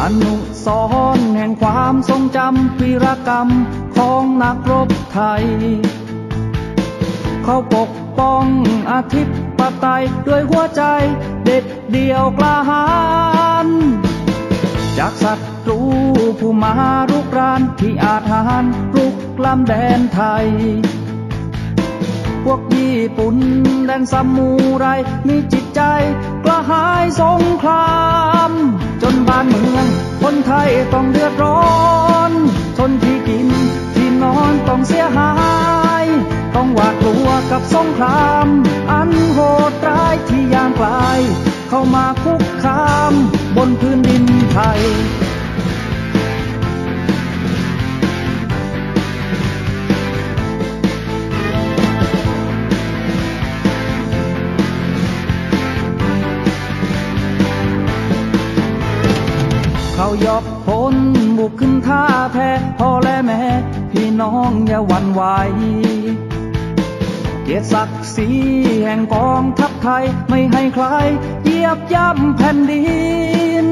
อนุสรแห่งความทรงจำวีรกรรมของนักรบไทย เขาปกป้องอาทิตย์ปไตยด้วยหัวใจเด็ดเดี่ยวกล้าหาญจากศัตรูผู้มารุกรานที่อาถรรพ์รุกล้ำแดนไทย พวกญี่ปุ่นแดนซามูไรมีจิตใจกระหายสงคราม คนไทยต้องเดือดร้อน ทนที่กินที่นอนต้องเสียหาย ต้องหวาดกลัวกับสงคราม อันโหดร้ายที่ย่างกลาย เข้ามาคุกคามบนพื้นดินไทย ยกพลบุกขึ้นท่าแพ้พ่อและแม่ พี่น้องอย่าหวั่นไหวเกียรติศักดิ์ศรีแห่งกองทัพไทยไม่ให้ใครเหยียบย่ำแผ่นดิน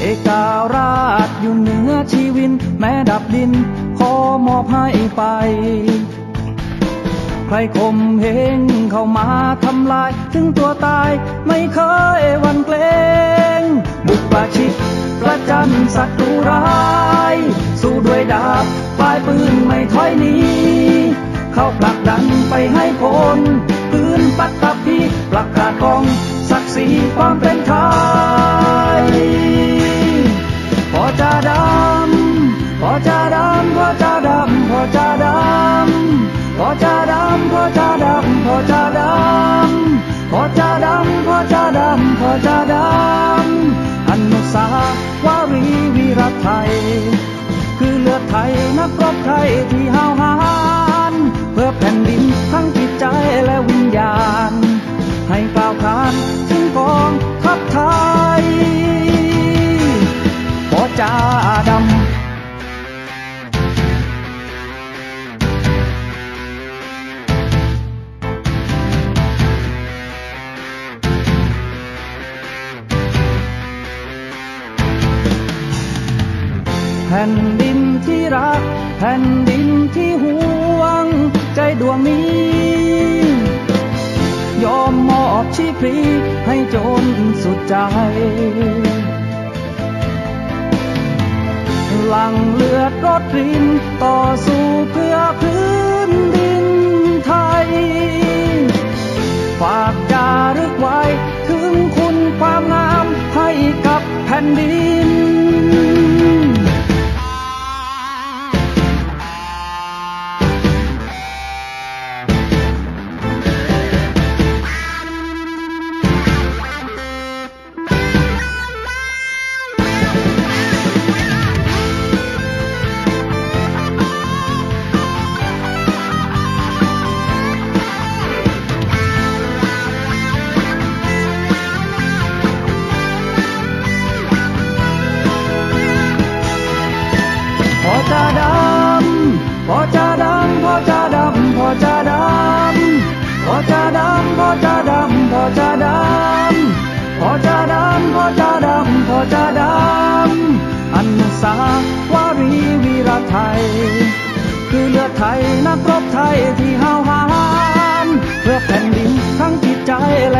เอการาชอยู่เหนือชีวิน แม้ดับดิน ขอมอบให้ไป ใครคมเหงเข้ามาทำลาย ถึงตัวตายไม่เคยหวันเกรงบุกประชิด ประจันศัตรูร้าย สู้ด้วยดาบปลายปืนไม่ถอยหนีเข้าผลักดันไปให้พ้นปืนปัตตภีประกาศกองศักดิ์ศรีความเป็นไทย นักรบไทยที่ แผ่นดินที่รัก แผ่นดินที่ห่วง ใจดวงนี้ ยอมมอบชีพรีให้จนสุดใจ หลังเลือดรดริน ต่อสู้เพื่อพื้นดินไทย ฝากจารึกไว้ ถึงคุณความงามให้กับแผ่นดิน สาวารีวีรไทย คือเลือดไทยนักรบไทยที่ห้าวหาญเพื่อแผ่นดินทั้งจิตใจและ